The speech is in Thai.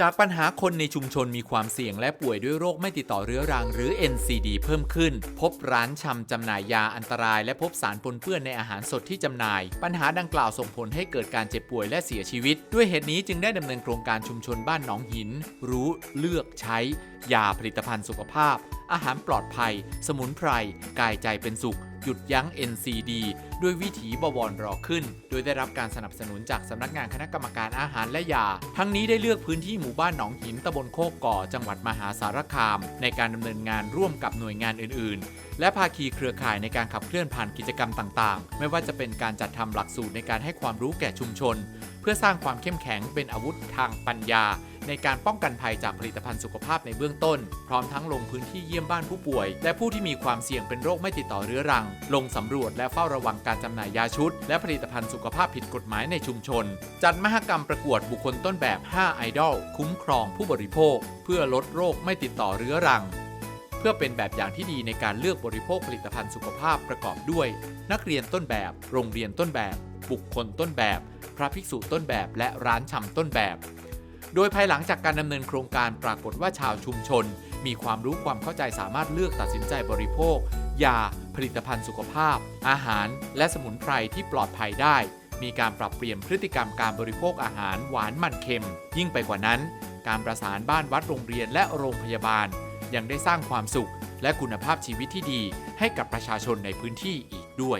จากปัญหาคนในชุมชนมีความเสี่ยงและป่วยด้วยโรคไม่ติดต่อเรื้อรังหรือ NCD เพิ่มขึ้น พบร้านชำจำหน่ายยาอันตราย และพบสารปนเปื้อนในอาหารสดที่จำหน่าย ปัญหาดังกล่าวส่งผลให้เกิดการเจ็บป่วยและเสียชีวิต ด้วยเหตุนี้จึงได้ดำเนินโครงการชุมชนบ้านหนองหิน รู้เลือกใช้ ยาผลิตภัณฑ์สุขภาพ อาหารปลอดภัย สมุนไพรกายใจเป็นสุข หยุดยั้ง NCD ด้วยวิถีบวรรอขึ้น โดยได้รับการสนับสนุนจากสำนักงานคณะกรรมการอาหารและยา ทั้งนี้ได้เลือกพื้นที่หมู่บ้านหนองหินตำบลโคกก่อ จังหวัดมหาสารคาม ในการดำเนินงานร่วมกับหน่วยงานอื่น ๆ และภาคีเครือข่ายในการขับเคลื่อนผ่านกิจกรรมต่าง ๆ ไม่ว่าจะเป็นการจัดทำหลักสูตรในการให้ความรู้แก่ชุมชน เพื่อสร้างความเข้มแข็งเป็นอาวุธทางปัญญา ในการป้องกันภัยจากผลิตภัณฑ์สุขภาพในเบื้องต้น พร้อมทั้งลงพื้นที่เยี่ยมบ้านผู้ป่วย และผู้ที่มีความเสี่ยงเป็นโรคไม่ติดต่อเรื้อรัง ลงสำรวจและเฝ้าระวังการจำหน่ายยาชุด และผลิตภัณฑ์สุขภาพผิดกฎหมายในชุมชน จัดมหกรรมประกวดบุคคลต้นแบบ 5 ไอดอลคุ้มครองผู้บริโภค เพื่อลดโรคไม่ติดต่อเรื้อรัง เพื่อเป็นแบบอย่างที่ดีในการเลือกบริโภคผลิตภัณฑ์สุขภาพประกอบด้วย นักเรียนต้นแบบ โรงเรียนต้นแบบ บุคคลต้นแบบ พระภิกษุต้นแบบและร้านชำต้นแบบ โดยภายหลังจากการดำเนินโครงการปรากฏว่าชาวชุมชน มีความรู้ความเข้าใจสามารถเลือกตัดสินใจบริโภค ยา ผลิตภัณฑ์สุขภาพ อาหาร และสมุนไพรที่ปลอดภัยได้ มีการปรับเปลี่ยนพฤติกรรมการบริโภคอาหารหวานมันเค็ม ยิ่งไปกว่านั้น การประสานบ้านวัดโรงเรียนและโรงพยาบาล ยังได้สร้างความสุข และคุณภาพชีวิตที่ดี ให้กับประชาชนในพื้นที่อีกด้วย